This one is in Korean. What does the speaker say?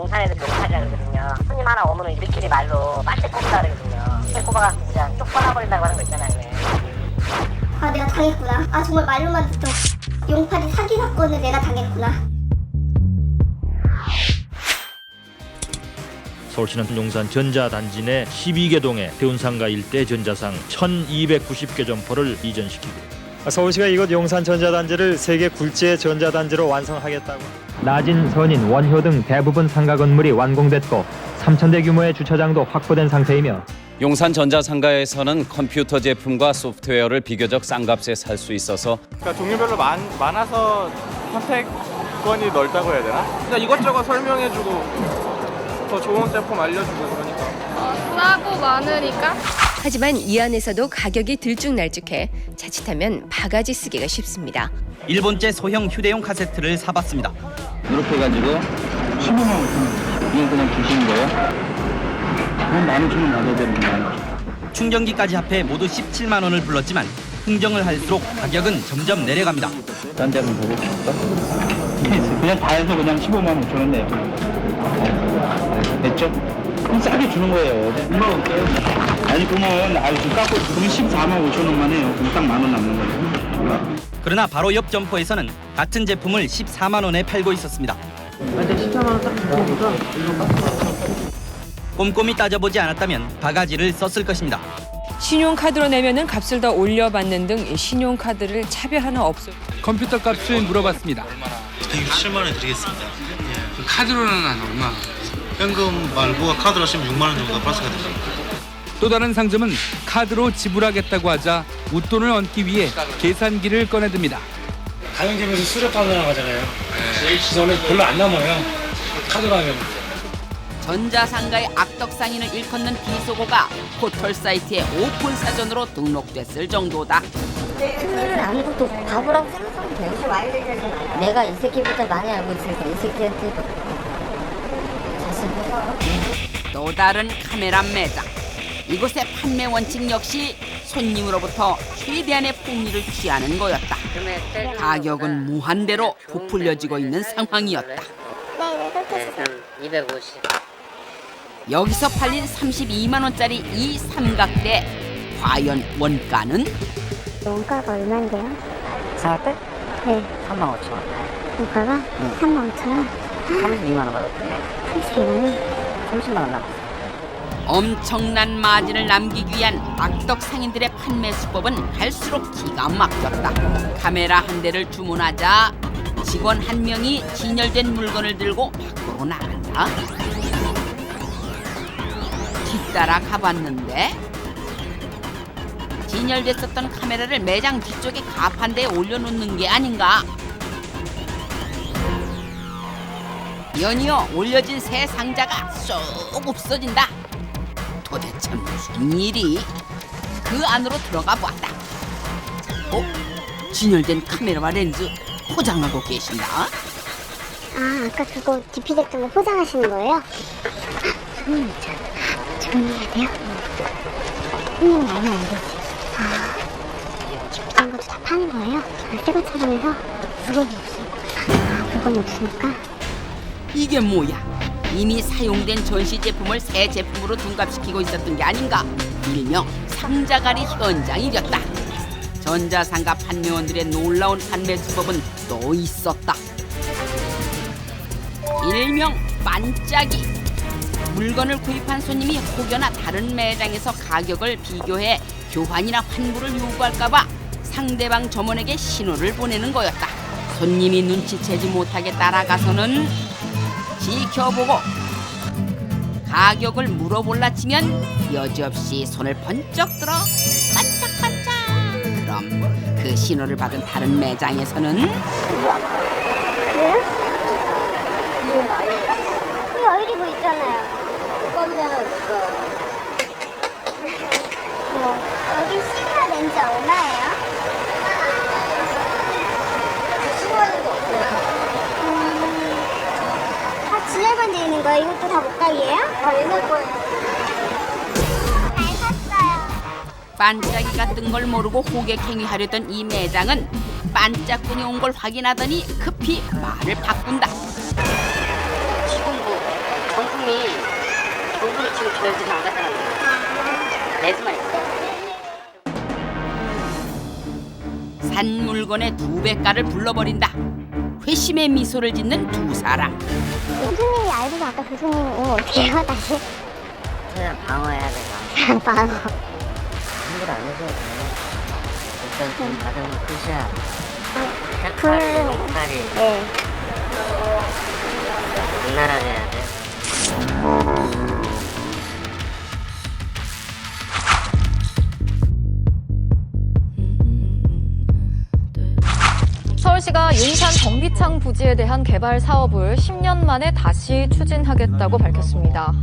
용산 애들 용산이라 그러거든요. 손님 하나 오면은 우리끼리 말로 빨대 꼽다 그러거든요. 빨대 꼽아갖고 그냥 쪽 빨아버린다고 하는 거 있잖아요. 왜. 아 내가 당했구나. 아 정말 말로만 듣던 용팔이 사기 사건을 내가 당했구나. 서울시는 용산 전자단지 내 12개 동의 대운상가 일대 전자상 1290개 점포를 이전시키고 서울시가 이곳 용산 전자단지를 세계 굴지의 전자단지로 완성하겠다고. 낮은 선인 원효 등 대부분 상가 건물이 완공됐고 3천대 규모의 주차장도 확보된 상태이며 용산 전자상가에서는 컴퓨터 제품과 소프트웨어를 비교적 싼 값에 살 수 있어서 그러니까 종류별로 많, 많아서 선택권이 넓다고 해야 되나? 그냥 이것저것 설명해주고 더 좋은 제품 알려주고 그러니까 싸고 많으니까 하지만 이 안에서도 가격이 들쭉날쭉해 자칫하면 바가지 쓰기가 쉽습니다. 일본제 소형 휴대용 카세트를 사봤습니다. 이렇게 해가지고 15만 5천 원. 이거 그냥 주시는 거예요? 그럼 만 오천 원 받아야 되는 거야. 충전기까지 합해 모두 17만 원을 불렀지만 흥정을 할수록 가격은 점점 내려갑니다. 딴데 한번 보고 싶을까? 그냥 다 해서 그냥 15만 5천 원 내요. 됐죠? 그럼 싸게 주는 거예요. 2만 원 떼요. 아니 그러면 아 지금 깎고 그러면 14만 5천 원만 해요. 그럼 딱 만 원 남는 거예요. 그러나 바로 옆 점포에서는 같은 제품을 14만 원에 팔고 있었습니다. 꼼꼼히 따져보지 않았다면 바가지를 썼을 것입니다. 신용카드로 내면은 값을 더 올려받는 등 신용카드를 차별하는 업소. 컴퓨터 값을 물어봤습니다. 167만 원 드리겠습니다. 예. 카드로는 한 얼마? 현금 말고 카드로 하시면 6만 원 정도가 플러스가 됩니다. 또 다른 상점은 카드로 지불하겠다고 하자 웃돈을 얻기 위해 계산기를 꺼내듭니다. 가맹점에서 수렵하느라고 하잖아요. 저는 별로 안 남아요. 카드로 하면. 전자상가의 악덕상인을 일컫는 비속어가 포털 사이트의 오픈 사전으로 등록됐을 정도다. 승리를 아무것도 바보라고 생각 하면 돼요. 내가 이 새끼보다 많이 알고 있으니까 이 새끼한테 자신. 또 다른 카메라 매장. 이곳의 판매 원칙 역시 손님으로부터 최대한의 폭리를 취하는 거였다. 가격은 무한대로 부풀려지고 있는 상황이었다. 네, 이렇게 해서 250. 여기서 팔린 32만 원짜리 이 삼각대 과연 원가는? 원가가 얼마인데요? 사갈 때? 네, 3만 5천 원. 원가가 3만 5천 원. 32만 원 받았어요. 32만 원. 30만 원 남았어요. 엄청난 마진을 남기기 위한 악덕 상인들의 판매 수법은 갈수록 기가 막혔다. 카메라 한 대를 주문하자 직원 한 명이 진열된 물건을 들고 밖으로 나간다. 뒤따라 가봤는데 진열됐었던 카메라를 매장 뒤쪽에 가판대에 올려놓는 게 아닌가? 연이어 올려진 새 상자가 쏙 없어진다. 도대체 무슨 일이? 그 안으로 들어가 보았다. 어? 진열된 카메라와 렌즈 포장하고 계신다. 아, 아까 그거 거 포장하시는 거예요? 손님 있잖아. 손님이 돼요? 손님 알면 안 되지. 아, 그런 것도 다 파는 거예요? 아, 새거 촬영해서 물건이 없으니까. 아, 물건이 없으니까. 이게 뭐야? 이미 사용된 전시 제품을 새 제품으로 둔갑시키고 있었던 게 아닌가? 일명 상자갈이 현장이었다. 전자상가 판매원들의 놀라운 판매 수법은 또 있었다. 일명 반짝이. 물건을 구입한 손님이 혹여나 다른 매장에서 가격을 비교해 교환이나 환불을 요구할까봐 상대방 점원에게 신호를 보내는 거였다. 손님이 눈치채지 못하게 따라가서는 지켜보고 가격을 물어볼라 치면 여지없이 손을 번쩍 들어 반짝반짝 그럼 그 신호를 받은 다른 매장에서는 이 얼리고 있잖아요. 뭐, 여기 시카 렌즈 얼마예요? 다 진열반돼 있는 거예요? 이것도 다 목각이에요? 다 옛날 거예요. 잘 샀어요. 반짝이가 뜬 걸 모르고 호객행위 하려던 이 매장은 반짝꾼이 온 걸 확인하더니 급히 말을 바꾼다 지금 뭐 열두 안 갖다 놨어. 내수만 있어. 산 물건의 두 배가를 불러버린다. 회심의 미소를 짓는 두 사람. 교수님이 알고서 아까 교수님 오면 어떻게 해요, 다시? 그냥 방어해야 돼. 방어. 함부로 안 해줘도 돼. 일단 돈 받으면 끝이야. 불, 색깔이 네. 장난하게 서울시가 용산 정비창 부지에 대한 개발 사업을 10년 만에 다시 추진하겠다고 밝혔습니다.